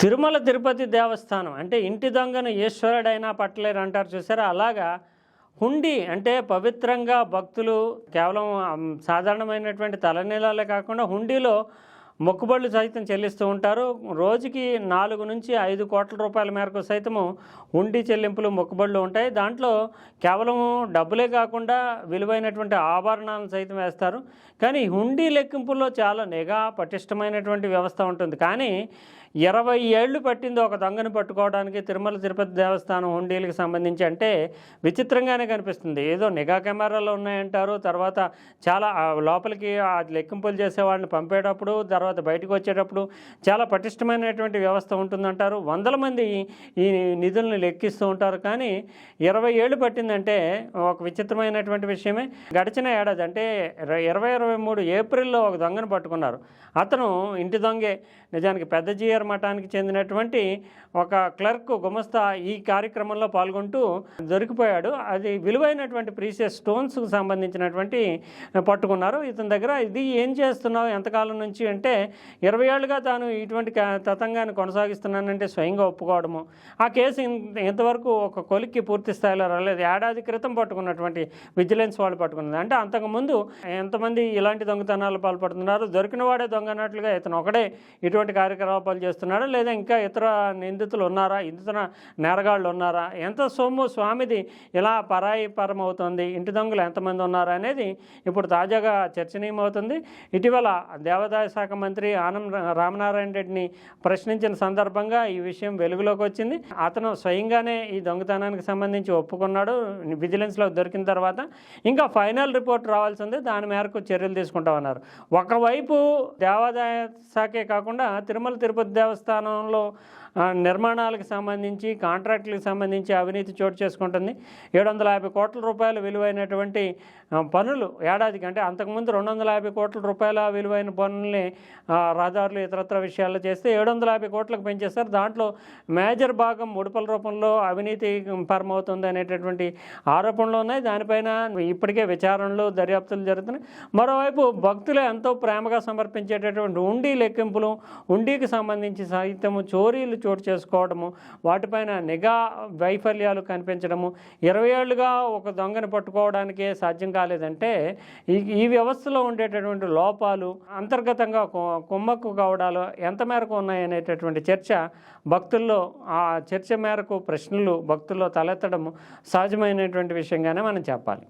తిరుమల తిరుపతి దేవస్థానం అంటే ఇంటి దొంగను ఈశ్వరుడైనా పట్టలేరు అంటారు చూసారా? అలాగా హుండీ అంటే పవిత్రంగా భక్తులు కేవలం సాధారణమైనటువంటి తలనీలాలే కాకుండా హుండీలో మొక్కుబళ్ళు సైతం చెల్లిస్తూ ఉంటారు. రోజుకి నాలుగు నుంచి ఐదు కోట్ల రూపాయల మేరకు సైతము హుండీ చెల్లింపులు మొక్కుబళ్ళు ఉంటాయి. దాంట్లో కేవలం డబ్బులే కాకుండా విలువైనటువంటి ఆభరణాలను సైతం వేస్తారు. కానీ హుండీ లెక్కింపుల్లో చాలా నిఘా పటిష్టమైనటువంటి వ్యవస్థ ఉంటుంది. కానీ ఇరవై ఏళ్ళు పట్టింది ఒక దొంగను పట్టుకోవడానికి తిరుమల తిరుపతి దేవస్థానం హుండీలకు సంబంధించి అంటే విచిత్రంగానే కనిపిస్తుంది. ఏదో నిఘా కెమెరాలు ఉన్నాయంటారు. తర్వాత చాలా లోపలికి ఆ లెక్కింపులు చేసే వాళ్ళని పంపేటప్పుడు తర్వాత బయటకు వచ్చేటప్పుడు చాలా పటిష్టమైనటువంటి వ్యవస్థ ఉంటుందంటారు. వందల మంది ఈ నిధులను లెక్కిస్తూ ఉంటారు. కానీ ఇరవై ఏళ్ళు పట్టిందంటే ఒక విచిత్రమైనటువంటి విషయమే. గడిచిన ఏడాది అంటే ఇరవై ఇరవై మూడు ఏప్రిల్లో ఒక దొంగను పట్టుకున్నారు. అతను ఇంటి దొంగే. నిజానికి పెద్ద జీఆర్ మఠానికి చెందినటువంటి ఒక క్లర్క్ గుమస్తా ఈ కార్యక్రమంలో పాల్గొంటూ దొరికిపోయాడు. అది విలువైనటువంటి ప్రీసియస్ స్టోన్స్కి సంబంధించినటువంటి పట్టుకున్నారు. ఇతని దగ్గర ఇది ఏం చేస్తున్నావు? ఎంతకాలం నుంచి అంటే ఇరవై ఏళ్ళుగా తాను ఇటువంటి తతంగాన్ని కొనసాగిస్తున్నానంటే స్వయంగా ఒప్పుకోవడము. ఆ కేసు ఇంతవరకు ఒక కొలిక్కి పూర్తి స్థాయిలో రాలేదు. ఏడాది క్రితం పట్టుకున్నటువంటి విజిలెన్స్ వాళ్ళు పట్టుకున్నది. అంటే అంతకుముందు ఎంతమంది ఇలాంటి దొంగతనాలు పాల్పడుతున్నారు? దొరికిన వాడే దొంగ అన్నట్లుగా ఇతను ఒకడే ఇటువంటి కార్యకలాపాలు చేస్తున్నాడా? లేదా ఇంకా ఇతర నిందితులు ఉన్నారా? ఇతర నేరగాళ్ళు ఉన్నారా? ఎంత సొమ్ము స్వామిది ఇలా పరాయి పరం అవుతుంది ఇంటి దొంగలు ఎంతమంది ఉన్నారా అనేది ఇప్పుడు తాజాగా చర్చనీయమవుతుంది. ఇటీవల దేవాదాయ శాఖ మంత్రి ఆనం రామనారాయణ రెడ్డిని ప్రశ్నించిన సందర్భంగా ఈ విషయం వెలుగులోకి వచ్చింది. అతను స్వయంగానే ఈ దొంగతనానికి సంబంధించి ఒప్పుకున్నాడు. విజిలెన్స్లో దొరికిన తర్వాత ఇంకా ఫైనల్ రిపోర్ట్ రావాల్సి ఉంది. దాని మేరకు చర్యలు తీసుకుంటామన్నారు ఒకవైపు దేవాదాయ శాఖే కాకుండా తిరుమల తిరుపతి దేవస్థానంలో నిర్మాణాలకు సంబంధించి కాంట్రాక్టులకు సంబంధించి అవినీతి చోటు చేసుకుంటుంది. ఏడు వందల యాభై కోట్ల రూపాయలు విలువైనటువంటి పనులు ఏడాదికి అంటే అంతకుముందు రెండు వందల యాభై కోట్ల రూపాయల విలువైన పనుల్ని రహదారులు ఇతరత్ర విషయాల్లో చేస్తే ఏడు వందల యాభై కోట్లకు పెంచేస్తారు దాంట్లో మేజర్ భాగం ముడుపల రూపంలో అవినీతి పరమవుతుంది అనేటటువంటి ఆరోపణలు ఉన్నాయి. దానిపైన ఇప్పటికే విచారణలు దర్యాప్తులు జరుగుతున్నాయి. మరోవైపు భక్తులు ఎంతో ప్రేమగా సమర్పించేటటువంటి ఉండి లెక్కింపులు ఉండికి సంబంధించి సాహిత్యము చోరీలు చోటు చేసుకోవడము వాటిపైన నిఘా వైఫల్యాలు కనిపించడము. ఇరవై ఏళ్ళుగా ఒక దొంగను పట్టుకోవడానికే సాధ్యం కాలేదంటే ఈ ఈ వ్యవస్థలో ఉండేటటువంటి లోపాలు అంతర్గతంగా కు- కుమ్మక్కు కావడాలు ఎంత మేరకు ఉన్నాయనేటటువంటి చర్చ భక్తుల్లో ఆ చర్చ మేరకు ప్రశ్నలు భక్తుల్లో తలెత్తడము సహజమైనటువంటి విషయంగానే మనం చెప్పాలి.